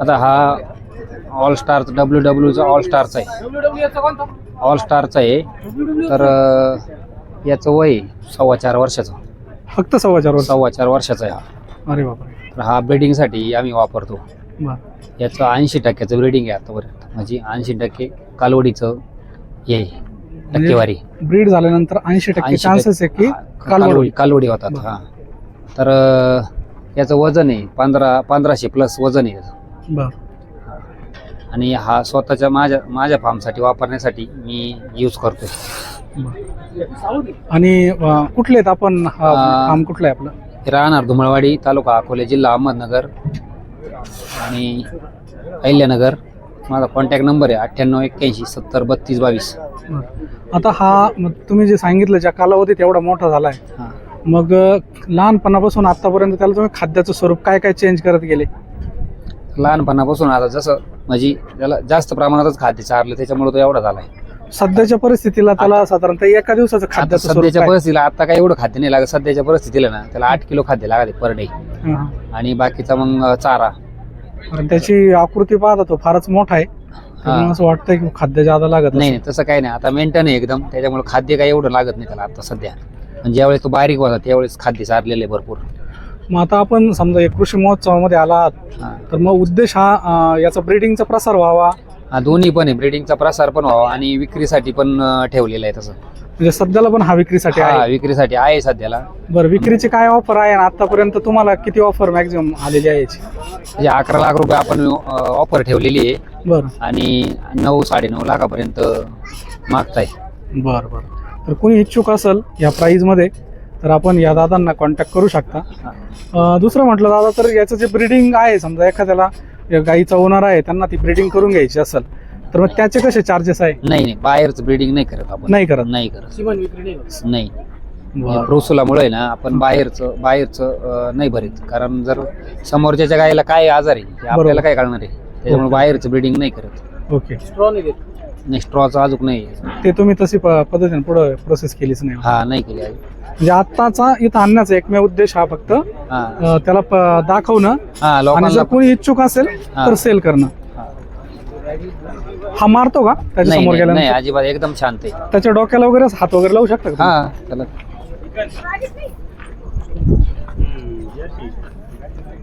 आता हा all star W डब्ल्यूचा ऑल स्टारचा आहे. ऑल स्टारचा आहे. तर अं, याचं वय सव्वा चार वर्षाचं. फक्त सव्वा चार वर्ष. सव्वा चार वर्षाचा आहे हा. अरे बापरे. तर हा ब्रिडिंगसाठी आम्ही वापरतो. बर. याचं ऐंशी टक्क्याचं ब्रिडिंग आहे आतापर्यंत. म्हणजे ऐंशी टक्के कालवडीचं हे आहे, टक्केवारी. ब्रीड झाल्यानंतर ऐंशी टक्के 80 चान्सेस आहे की हा, कालवड. कालवडी कालवडी होतात बरं. हा. तर अं, याचं वजन आहे पंधरा पंधराशे प्लस वजन आहे याचं. बर. आणि हा स्वतःच्या माझ्या माझ्या फार्मसाठी वापरण्यासाठी मी यूज करतोय. बर. आणि अं, कुठले आहेत आपण? हा अं, फार्म कुठला आहे आपलं? राहणार धुमळवाडी तालुका अकोले जिल्हा अहमदनगर आणि अहिल्यानगर. माझा कॉन्टॅक्ट नंबर आहे अठ्ठ्याण्णव एक्क्याऐंशी सत्तर बत्तीस बावीस. बर. आता हा तुम्ही जे सांगितलं ज्या कालावधीत एवढा मोठा झालाय हां. मग अं, लहानपणापासून आतापर्यंत त्याला तुम्ही खाद्याचं स्वरूप काय काय चेंज करत गेले? लहानपणापासून आता जसं म्हणजे त्याला जास्त प्रमाणातच खाद्य चारलं त्याच्यामुळे तो एवढा झालाय. सध्याच्या परिस्थितीला त्याला साधारणतः एका दिवसाचं आता स्वरूप सध्याच्या? परिस्थितीला आता काय एवढं खाद्य नाही लागत. सध्याच्या परिस्थितीला ना त्याला आठ किलो खाद्य लागते पर डे. आणि बाकीचा मग चारा. त्याची आकृती पाहता तो फारच मोठा आहे. त्यामुळे असं वाटतंय की खाद्य ज्यादा लागत नाही. नाही तसं काही नाही. आता मेंटेन आहे एकदम. त्याच्यामुळे खाद्य काही एवढं लागत नाही त्याला आता सध्या. पण ज्यावेळेस तो बारीक होता त्यावेळेस खाद्य चारलेलं आहे भरपूर. मग आता आपण समजा एक कृषी महोत्सवामध्ये आला आहात हा. तर मग उद्देश हा अं, याचा ब्रीडिंगचा प्रसार व्हावा. हा दोन्ही पण आहे ब्रिडिंगचा प्रसार पण व्हावा आणि विक्रीसाठी पण अं, ठेवलेला आहे तसं. म्हणजे सध्याला पण हा विक्रीसाठी हा आहे? विक्रीसाठी आहे सध्याला. बरं विक्रीची काय ऑफर आहे आणि आतापर्यंत तुम्हाला किती ऑफर मॅक्झिमम आलेली आहे याची? म्हणजे अकरा लाख रुपये आपण ऑफर ठेवलेली आहे. बरं. आणि नऊ साडेनऊ लाखापर्यंत मागताय. बरं बरं. तर कोणी इच्छुक असेल या प्राईजमध्ये तर आपण या दादांना कॉन्टॅक्ट करू शकता. अं, दुसरं म्हटलं दादा तर याचं जे ब्रीडिंग आहे समजा एखाद्याला या गाईचा ओनर आहे त्यांना ती ब्रीडिंग करून घ्यायची असेल तर मग त्याचे कसे चार्जेस आहे? नाही नाही बाहेरच ब्रिडिंग नाही करत आपण. नाही करत. नाही करत. नाही बरं. प्रोसुलामुळे ना आपण बाहेरचं बाहेरचं अं, नाही भरीत. कारण जर समोरच्या गायला काय आजार आहे ते आपल्याला काय कळणार आहे? त्याच्यामुळे ओके. बाहेरचं ब्रिडिंग नाही करत. ओके. नाही स्ट्रॉचं अजून नाही. ते तुम्ही तशी प- पद्धतीने पुढे प्रोसेस केलीच नाही. हा नाही केली आहे म्हणजे आत्ताचा इथं आणण्याचा एकमेव उद्देश हा फक्त हा. त्याला प- दाखवणं हा आणि लोकांना जर कोणी इच्छुक असेल हा. तर सेल करणं. हा. हा मारतो का? त्याच्या नाही समोर नाही नाही, गेल्यानंतर? अजिबात एकदम शांत आहे. त्याच्या डोक्याला वगैरे हात वगैरे लावू शकता का हा त्याला